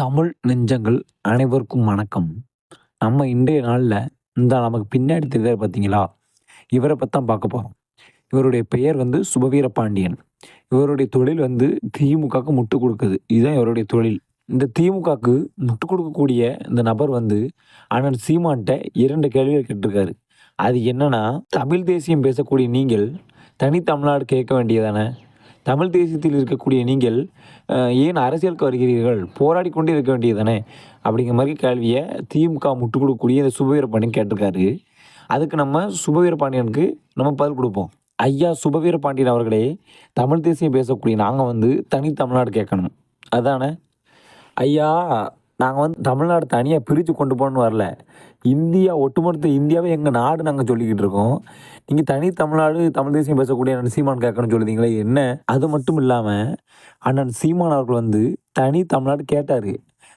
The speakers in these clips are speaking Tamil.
தமிழ் நெஞ்சங்கள் அனைவருக்கும் வணக்கம். நம்ம இன்றைய நாளில் இந்த நமக்கு பின்னாடி தெரியுறாரு பார்த்தீங்களா? இவரை பற்றி தான் பார்க்க போகிறோம் இவருடைய பெயர் வந்து சுபவீர பாண்டியன். இவருடைய தொழில் வந்து திமுகவுக்கு முட்டு கொடுக்குது இதுதான் இவருடைய தொழில். இந்த திமுகவுக்கு முட்டு கொடுக்கக்கூடிய இந்த நபர் வந்து அண்ணன் சீமான்ட்ட 2 கேள்விகள் கேட்டிருக்காரு. அது என்னன்னா, தமிழ் தேசியம் பேசக்கூடிய நீங்கள் தனி தமிழ்நாடு கேட்க வேண்டியதானே? தமிழ் தேசியத்தில் இருக்கக்கூடிய நீங்கள் ஏன் அரசியலுக்கு வருகிறீர்கள்? போராடி கொண்டே இருக்க வேண்டியதுதானே? அப்படிங்கிற மாதிரி கேள்வியை திமுக முட்டு கொடுக்கக்கூடிய இந்த சுபவீர பாண்டியன் கேட்டிருக்காரு. அதுக்கு நம்ம சுபவீர பாண்டியனுக்கு நம்ம பதில் கொடுப்போம் ஐயா சுபவீர பாண்டியன் அவர்களே, தமிழ் தேசியம் பேசக்கூடிய நாங்கள் வந்து தனி தமிழ்நாடு கேட்கணும். அதானே? ஐயா, நாங்கள் வந்து தமிழ்நாடு தனியாக பிரித்து கொண்டு போகணும்னு வரல. இந்தியா ஒட்டுமொத்த இந்தியாவே எங்கள் நாடு நாங்கள் சொல்லிக்கிட்டு இருக்கோம். நீங்கள் தனி தமிழ்நாடு, தமிழ் தேசியம் பேசக்கூடிய அண்ணன் சீமான் கேட்கணும்னு சொல்லுதீங்களே என்ன? அது மட்டும் இல்லாமல் அண்ணன் சீமான் அவர்கள் வந்து தனி தமிழ்நாடு கேட்டார்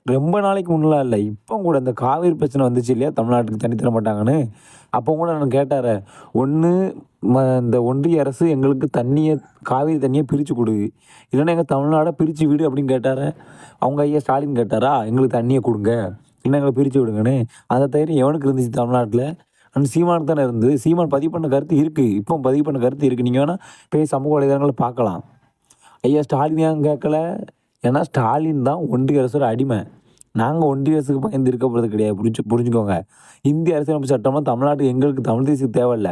ரொம்ப நாளைக்கு முன்னலாம் இல்லை இப்போ கூட இந்த காவிரி பிரச்சனை வந்துச்சு இல்லையா? தமிழ்நாட்டுக்கு தனி தர மாட்டாங்கன்னு. அப்போ கூட நான் கேட்டார ஒன்று ம இந்த ஒன்றிய அரசு எங்களுக்கு தண்ணியை காவிரி தண்ணியை பிரித்து கொடு இல்லைன்னா எங்கள் தமிழ்நாடை பிரித்து விடு" அப்படின்னு கேட்டார அவங்க ஐயா ஸ்டாலின் கேட்டாரா? "எங்களுக்கு தண்ணியை கொடுங்க இல்லன்னா பிரித்து விடுங்கன்னு." அந்த தைரியம் எவனுக்கு இருந்துச்சு தமிழ்நாட்டில் அண்ட் சீமானுக்கு தானே இருந்தது. சீமான் பதிவு பண்ண கருத்து இருக்குது இப்போ பதிவு பண்ண கருத்து இருக்குது நீங்கள் வேணால் போய் சமூக வலைதளங்களை பார்க்கலாம். ஐயா ஸ்டாலின் ஏன் கேட்கல? ஏன்னா ஸ்டாலின் தான் ஒன்றிய அரசோட அடிமை. நாங்கள் ஒன்றிய அரசுக்கு பயந்து இருக்க போகிறது கிடையாது. புரிஞ்சு புரிஞ்சுக்கோங்க. இந்திய அரசியலமைப்பு சட்டமாக தமிழ்நாட்டுக்கு எங்களுக்கு தமிழ் தேசியம் தேவையில்ல.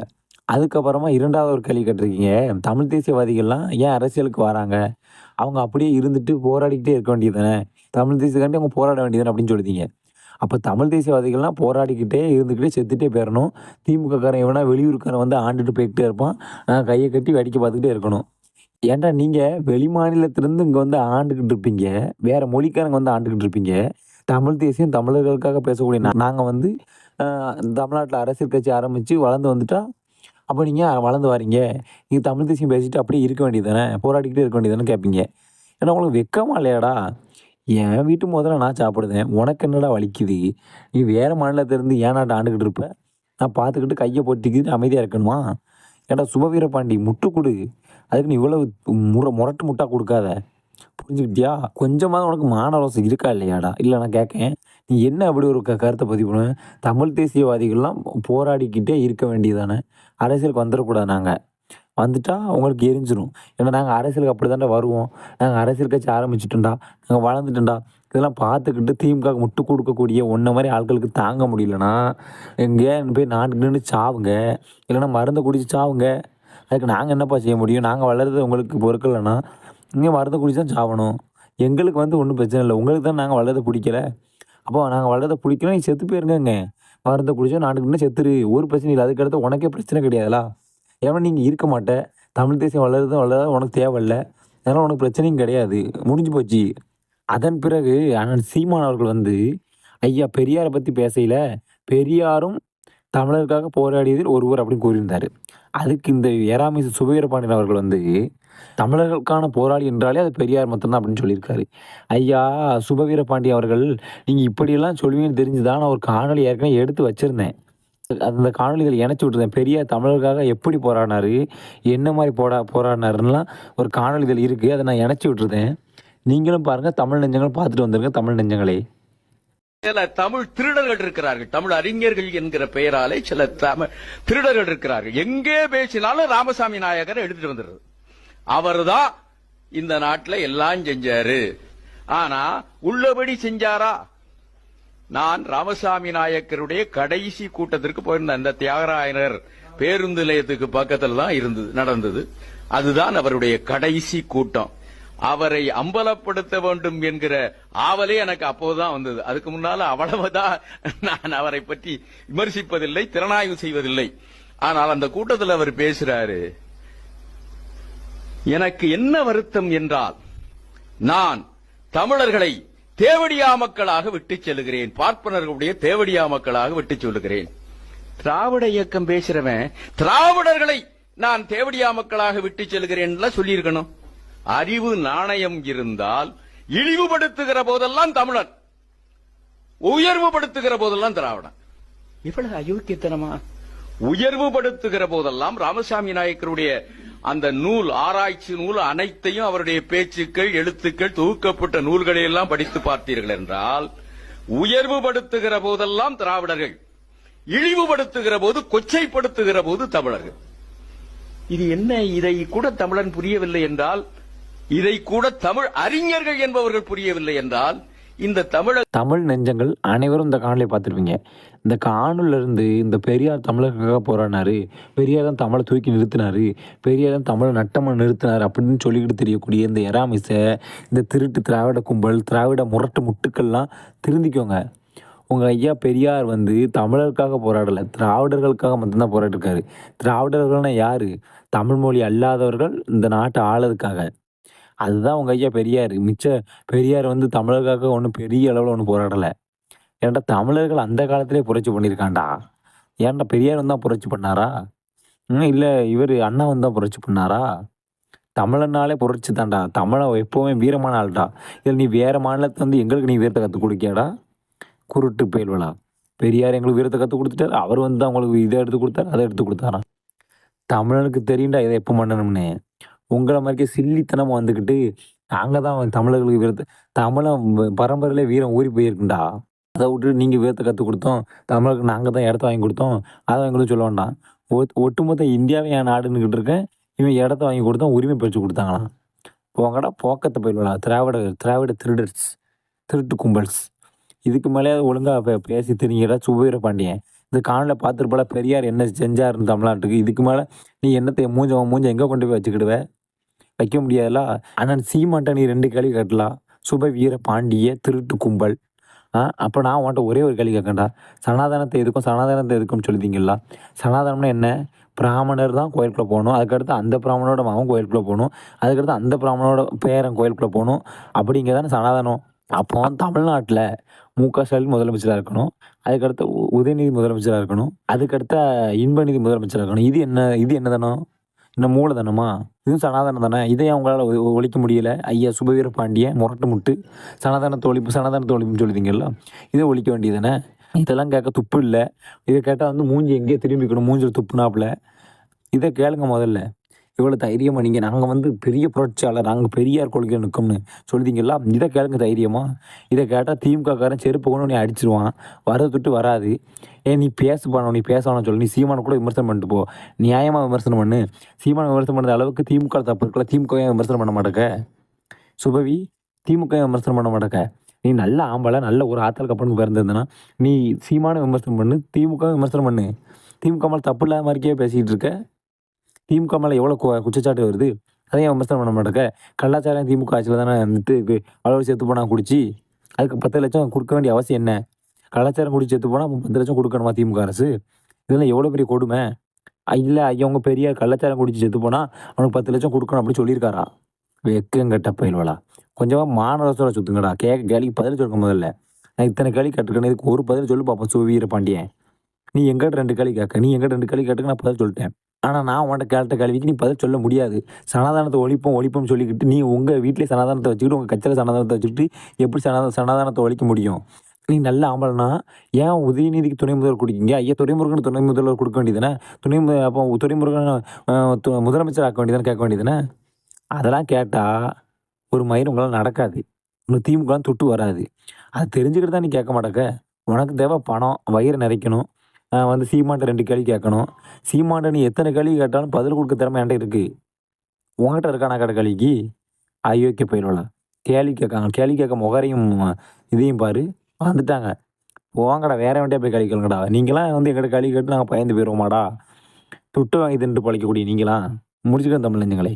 அதுக்கப்புறமா இரண்டாவது ஒரு கேள்வி கட்டிருக்கீங்க தமிழ் தேசியவாதிகள்லாம் ஏன் அரசியலுக்கு வராங்க? அவங்க அப்படியே இருந்துட்டு போராடிக்கிட்டே இருக்க வேண்டியதுதானே? தமிழ் தேசியக்காண்டி அவங்க போராட வேண்டியதுதானே அப்படின்னு சொல்லுதீங்க. அப்போ தமிழ் தேசியவாதிகள்லாம் போராடிக்கிட்டே இருந்துக்கிட்டே செத்துட்டே போயிறணும். திமுககாரன் எவனா வெளியூருக்காரன் வந்து ஆண்டுட்டு போய்கிட்டே இருப்பான். கையை கட்டி வேடிக்கை பார்த்துக்கிட்டே இருக்கணும். ஏன்டா நீங்கள் வெளி மாநிலத்திலேருந்து இங்கே வந்து ஆண்டுக்கிட்டு இருப்பீங்க. வேறு மொழிக்காரங்க வந்து ஆண்டுக்கிட்டு இருப்பீங்க. தமிழ் தேசியம் தமிழர்களுக்காக பேசக்கூடிய நாங்கள் வந்து தமிழ்நாட்டில் அரசியல் கட்சி ஆரம்பித்து வளர்ந்து வந்துட்டா, அப்போ நீங்கள் வளர்ந்து வரீங்க நீங்கள் தமிழ் தேசியம் பேசிட்டு அப்படியே இருக்க வேண்டியதுதானே? போராடிக்கிட்டே இருக்க வேண்டியதுதானேன்னு கேட்பீங்க. ஏன்னா உங்களுக்கு வெட்கமா இல்லையாடா? என் வீட்டு முதல்ல நான் சாப்பிடுதேன். உனக்கு என்னடா வலிக்குது? நீ வேறு மாநிலத்திலேருந்து ஏன்டா ஆண்டுகிட்டு இருப்ப? நான் பார்த்துக்கிட்டு கையை போட்டிக்கிட்டு அமைதியாக இருக்கணுமா? ஏடா சுபவீர பாண்டி முட்டு கொடு அதுக்கு நீ இவ்வளவு முர முரட்டு முட்டா கொடுக்காத புரிஞ்சுக்கிட்டியா? கொஞ்சமாக உனக்கு மானரோசம் இருக்கா இல்லையாடா? இல்லை நான் கேட்கேன். நீ என்ன அப்படி ஒரு க கருத்தை பதிவு பண்ணுவேன் தமிழ் தேசியவாதிகள்லாம் போராடிக்கிட்டே இருக்க வேண்டியதானே அரசியலுக்கு வந்துடக்கூடாது நாங்கள் வந்துட்டா அவங்களுக்கு எரிஞ்சிடும் ஏன்னா நாங்கள் அரசியலுக்கு அப்படிதான்டா வருவோம். நாங்கள் அரசியல் கட்சி ஆரம்பிச்சுட்டோம்டா. நாங்கள் வளர்ந்துட்டோம்டா. இதெல்லாம் பார்த்துக்கிட்டு திமுக முட்டு கொடுக்கக்கூடிய ஒன்றை மாதிரி ஆட்களுக்கு தாங்க முடியலன்னா, எங்கே போய் நாட்டுக்கு நின்று சாவுங்க. இல்லைன்னா மருந்தை குடிச்சு சாவுங்க. அதுக்கு நாங்கள் என்னப்பா செய்ய முடியும்? நாங்கள் வளர்றது உங்களுக்கு பொறுக்கலைன்னா இங்கே மருந்தை குடிச்சு தான் சாவணும். எங்களுக்கு வந்து ஒன்றும் பிரச்சனை இல்லை உங்களுக்கு தான் நாங்கள் வளர்றதை பிடிக்கல அப்போ நாங்கள் வளர்றதை பிடிக்கல நீ செத்து போயிருங்கங்க. மருந்தை குடிச்சோம் நாட்டுக்கு நின்னு செத்துரு. ஒரு பிரச்சனையும் இல்லை அதுக்கடுத்து உனக்கே பிரச்சனை கிடையாதுலா? ஏன்னா நீங்கள் இருக்க மாட்டேன் தமிழ் தேசியம் வளருதும் வளராது உனக்கு தேவையில்ல. அதனால் உனக்கு பிரச்சனையும் கிடையாது. முடிஞ்சு போச்சு. அதன் பிறகு அண்ணன் சீமான் அவர்கள் வந்து ஐயா பெரியாரை பற்றி பேசையில் பெரியாரும் தமிழருக்காக போராடியதில் ஒருவர் அப்படின்னு கூறியிருந்தார் அதுக்கு இந்த ஏராமிசு சுபவீர பாண்டியன் அவர்கள் வந்து, தமிழர்களுக்கான போராளி என்றாலே அது பெரியார் மட்டும்தான் அப்படின்னு சொல்லியிருக்காரு. ஐயா சுபவீர பாண்டியன் அவர்கள், நீங்கள் இப்படியெல்லாம் சொல்லுவீங்கன்னு தெரிஞ்சுதான் நான் ஒரு காணொளி ஏற்கனவே எடுத்து வச்சிருந்தேன். அந்த காணொலிகள் இணைச்சி விட்டுருந்தேன். பெரியார் தமிழருக்காக எப்படி போராடினாரு? என்ன மாதிரி போடா போராடினாருன்னா ஒரு காணொலிகள் இருக்கு. அதை நான் இணைச்சி விட்டுருந்தேன். நீங்களும் பாருங்க. தமிழ் நெஞ்சங்கள் பார்த்துட்டு வந்துருங்க. தமிழ் நெஞ்சங்களே. சில தமிழ் திருடர்கள் இருக்கிறார்கள் தமிழ் அறிஞர்கள் என்கிற பெயராலே சில தமிழ் திருடர்கள் இருக்கிறார்கள் எங்கே பேசினாலும் ராமசாமி நாயகரை எடுத்துட்டு வந்துடுறது அவர்தான் இந்த நாட்டில் எல்லாம் செஞ்சாரு ஆனா உள்ளபடி செஞ்சாரா நான் ராமசாமி நாயக்கருடைய கடைசி கூட்டத்திற்கு போயிருந்தேன். அந்த தியாகராயனர் பேருந்து நிலையத்துக்கு பக்கத்தில் தான் இருந்தது நடந்தது. அதுதான் அவருடைய கடைசி கூட்டம். அவரை அம்பலப்படுத்த வேண்டும் என்கிற ஆவலே எனக்கு அப்போதுதான் வந்தது. அதுக்கு முன்னால அவ்வளவுதான் நான் அவரை பற்றி விமர்சிப்பதில்லை திறனாய்வு செய்வதில்லை. ஆனால் அந்த கூட்டத்தில் அவர் பேசுறாரு எனக்கு என்ன வருத்தம் என்றால் நான் தமிழர்களை தேவடியா மக்களாக விட்டுச் செல்கிறேன் பார்ப்பனர்களுடைய தேவடியா மக்களாக விட்டுச் சொல்லுகிறேன். திராவிட இயக்கம் பேசுறவன் திராவிடர்களை நான் தேவடியா மக்களாக விட்டுச் செல்கிறேன் சொல்லியிருக்கணும். அறிவு நாணயம் இருந்தால் இழிவுபடுத்துகிற போதெல்லாம் தமிழன். உயர்வுபடுத்துகிற போதெல்லாம் திராவிடன். இவ்வளவு அயோக்கியத்தனமா? உயர்வுபடுத்துகிற போதெல்லாம் ராமசாமி நாயக்கருடைய அந்த நூல் ஆராய்ச்சி நூல் அனைத்தையும் அவருடைய பேச்சுக்கள் எழுத்துக்கள் தொகுக்கப்பட்ட நூல்களை எல்லாம் படித்து பார்த்தீர்கள் என்றால் உயர்வுபடுத்துகிற போதெல்லாம் திராவிடர்கள் இழிவுபடுத்துகிற போது கொச்சைப்படுத்துகிற போது தமிழர்கள். இது என்ன? இதை கூட தமிழன் புரியவில்லை என்றால் இதை கூட தமிழ் அறிஞர்கள் என்பவர்கள் புரியவில்லை என்றால் இந்த தமிழ தமிழ் நெஞ்சங்கள் அனைவரும் இந்த காணொலியை பார்த்துருப்பீங்க. இந்த காணொலில இருந்து இந்த பெரியார் தமிழருக்காக போராடினாரு. பெரியார் தான் தமிழை தூக்கி நிறுத்தினாரு. பெரியார் தான் தமிழை நட்டமாக நிறுத்தினார் அப்படின்னு சொல்லிக்கிட்டு தெரியக்கூடிய இந்த எராமிசை இந்த திருட்டு திராவிட கும்பல் திராவிட முரட்டு முட்டுக்கள்லாம் திருந்திக்கோங்க. உங்கள் ஐயா பெரியார் வந்து தமிழருக்காக போராடலை. திராவிடர்களுக்காக மட்டும்தான் போராட்டிருக்காரு திராவிடர்கள்னால் யார்? தமிழ் மொழி அல்லாதவர்கள் இந்த நாட்டை ஆளதுக்காக. அதுதான் உங்கள் ஐயா பெரியார். மிச்ச பெரியார் வந்து தமிழருக்காக ஒன்றும் பெரிய அளவில் ஒன்றும் போராடலை. ஏன்டா தமிழர்கள் அந்த காலத்திலே புரட்சி பண்ணியிருக்காண்டா ஏன்டா பெரியார் வந்தால் புரட்சி பண்ணாரா? ம் இல்லை இவர் அண்ணா வந்து புரட்சி பண்ணாரா? தமிழனாலே புரட்சி தான்டா. தமிழை எப்போவுமே வீரமான ஆள்டா. இதில் நீ வேறு மாநிலத்தை வந்து எங்களுக்கு நீ வீரத்தை கற்றுக் கொடுக்கியாடா? குருட்டு பயல்வலா பெரியார் எங்களுக்கு வீரத்தை கற்றுக் கொடுத்துட்டாரு. அவர் வந்து தான் உங்களுக்கு இதை எடுத்து கொடுத்தாரு அதை எடுத்து கொடுத்தாரா தமிழனுக்கு தெரியும்டா இதை எப்போ பண்ணணும்னு. உங்களை மாதிரிக்கே சில்லித்தனமாக வந்துக்கிட்டு நாங்கள் தான் தமிழர்களுக்கு வீரத்தை தமிழன் பரம்பரையிலே வீரம் ஊறி போயிருக்குண்டா. அதை விட்டு நீங்கள் வீரத்தை கற்றுக் கொடுத்தோம் தமிழருக்கு நாங்கள் தான் இடத்த வாங்கி கொடுத்தோம் அதை எங்களுக்கு சொல்ல வேண்டாம். ஒட்டுமொத்த இந்தியாவை என் நாடுன்னுக்கிட்டு இருக்கேன் இவன் இடத்த வாங்கி கொடுத்தோம் உரிமை பறிச்சு கொடுத்தாங்களாம். போங்கடா போக்கத்தை போயிடுவாடா திராவிட திராவிட திருடர்ஸ் திருட்டு கும்பல்ஸ். இதுக்கு மேலே ஒழுங்காக பே பேசி தெரிஞ்சடா சுபீர பாண்டியன். இந்த காணொலியில் பார்த்துருப்பல பெரியார் என்ன செஞ்சாருன்னு தமிழ்நாட்டுக்கு இதுக்கு மேலே நீ என்னத்தை மூஞ்ச மூஞ்ச எங்கே கொண்டு போய் வச்சுக்கிடுவ? வைக்க முடியாதுல? அண்ணன் சீமாட்ட நீ ரெண்டு கேள்வி கட்டலாம் சுப வீர பாண்டிய திருட்டு கும்பல். அப்போ நான் உன்ட்ட ஒரே ஒரு கேள்வி கேட்கண்டா சனாதனத்தை எதுக்கும் சனாதனத்தை எதுக்கும்னு சொல்லிட்டீங்களா சனாதனம்னா என்ன? பிராமணர் தான் கோயிலுக்குள்ளே போகணும். அதுக்கடுத்து அந்த பிராமணோட மகன் கோயிலுக்குள்ளே போகணும். அதுக்கடுத்து அந்த பிராமணோட பேரன் கோயிலுக்குள்ளே போகணும். அப்படிங்கிறதான சனாதனம். அப்போ தமிழ்நாட்டில் மு க ஸ்டாலின் முதலமைச்சராக இருக்கணும். அதுக்கடுத்து உ- உதயநிதி முதலமைச்சராக இருக்கணும். அதுக்கடுத்த இன்பநிதி முதலமைச்சராக இருக்கணும். இது என்ன இது என்ன இன்னும் இந்த மூலதனமா? இதுவும் சனாதனம் தானே? இதை அவங்களால ஒ- ஒழிக்க முடியல. ஐயா சுபவீர பாண்டிய முரட்டு முட்டு சனாதன தோழிப்பு சனாதன தோழிப்புன்னு சொல்லுதீங்கல்ல இதை ஒழிக்க வேண்டியதானே இதெல்லாம் கேட்க துப்பு இல்லை. இதை கேட்டால் வந்து மூஞ்சி எங்கேயோ திரும்பிக்கணும் மூஞ்சில் துப்புனாப்புல. இதை கேளுங்க முதல்ல. இவ்வளோ தைரியமாக நீங்கள் நாங்கள் வந்து பெரிய புரட்சியாளர் நாங்கள் பெரியார் கொள்கை நிற்கும்னு சொல்லிட்டீங்களா இதை கேளுங்க தைரியமாக இதை கேட்டால் திமுகக்காரன் செருப்பு கொண்டு நீ அடிச்சிருவான். வர தொட்டு வராது. ஏ நீ பேச நீ பேசணும் சொல்லு. நீ சீமானை கூட விமர்சனம் பண்ணிட்டு போ. நியாயமாக விமர்சனம் பண்ணு. சீமானை விமர்சனம் பண்ணுற அளவுக்கு திமுக தப்பு இருக்கல திமுக ஏன் விமர்சனம் பண்ண மாட்டேக்க? சுபவி திமுக ஏன் விமர்சனம் பண்ண மாட்டேக்க? நீ நல்ல ஆம்பளை நல்ல ஒரு ஆத்தல் கப்பனுக்கு பிறந்திருந்தனா நீ சீமான விமர்சனம் பண்ணு திமுக விமர்சனம் பண்ணு. திமுக மேலே தப்பு இல்லாத மாதிரிக்கே பேசிகிட்டு இருக்க. திமுக மேலே எவ்வளோ கு- வருது? அதையும் விமர்சனம் பண்ண மாட்டேக்க? கலாச்சாரம் திமுக ஆட்சியில் தானே வந்துட்டு அளவு சேர்த்து போனால் குடிச்சு அதுக்கு பத்து லட்சம் கொடுக்க வேண்டிய அவசியம் என்ன? கலாச்சாரம் குடிச்சு செத்து போனால் பத்து லட்சம் கொடுக்கணுமா திமுக அரசு? இதெல்லாம் எவ்வளோ பெரிய கொடுமை? இல்லை ஐயவங்க பெரிய கள்ளச்சாரம் குடிச்சு செத்து போனால் அவனுக்கு பத்து லட்சம் கொடுக்கணும் அப்படின்னு சொல்லியிருக்காரா? வெக்கங்கட்ட பயில்வலா கொஞ்சமாக மாநரசோட சுத்துங்கடா. கேட்க கேள்விக்கு பதில் சொல்லுங்க முதல்ல. நான் இத்தனை கேள்வி கேட்டிருக்கேன் இதுக்கு ஒரு பதில் சொல்லு பார்ப்போம் சுவீர பாண்டியன் நீ எங்கிட்ட ரெண்டு கேள்வி கேட்க நீ எங்கிட்ட ரெண்டு கேள்வி கேட்டுக்கு நான் பதில் சொல்லிட்டேன். ஆனால் நான் உன்கிட்ட கேட்ட கேள்விக்கு நீ பதில் சொல்ல முடியாது. சனாதானத்தை ஒழிப்போம் ஒழிப்போம்னு சொல்லிக்கிட்டு நீ உங்கள் வீட்டிலே சனாதானத்தை வச்சுக்கிட்டு உங்கள் கட்சியில் சனாதானத்தை வச்சுக்கிட்டு எப்படி சனாத சனாதானத்தை ஒழிக்க முடியும்? நீ நல்ல ஆம்பளைனா ஏன் உதயநிதிக்கு துணை முதல்வர் கொடுக்கீங்க? ஐயா துறைமுருகன் துணை முதல்வர் கொடுக்க வேண்டியதுனே துணை மு- அப்போ துறைமுருகன் து- முதலமைச்சர் ஆக்க வேண்டியதுன்னு கேட்க வேண்டியதுனே அதெல்லாம் கேட்டால் ஒரு மயிர் உங்களால் நடக்காது. இன்னும் திமுகலாம் தொட்டு வராது. அது தெரிஞ்சுக்கிட்டு தான் நீ கேட்க மாட்டேக்க. உனக்கு தேவை பணம் வயிறு நிறைக்கணும். வந்து சீமான்ட்ட ரெண்டு கேள்வி கேட்கணும். சீமான்ட்ட நீ எத்தனை கேள்வி கேட்டாலும் பதில் கொடுக்க திறமை என்கிட்ட இருக்குது உங்ககிட்ட இருக்கானா கடை கேள்விக்கு? அயோக்கிய பயிரோல கேள்வி கேட்காங்க கேள்வி கேட்க முகரையும் இதையும் பாரு. வந்துட்டாங்க. போங்கடா வேற வேண்டிய போய் கேள்வி கேளுங்கடா. நீங்களாம் வந்து எங்கிட்ட கழி கேட்டு நாங்கள் பயந்து போயிடுவோமாடா துட்டு வாங்கி தின்ட்டு பழைக்கக்கூடிய நீங்களாம். முடிச்சுக்கோ தமிழ் நெஞ்சங்களே.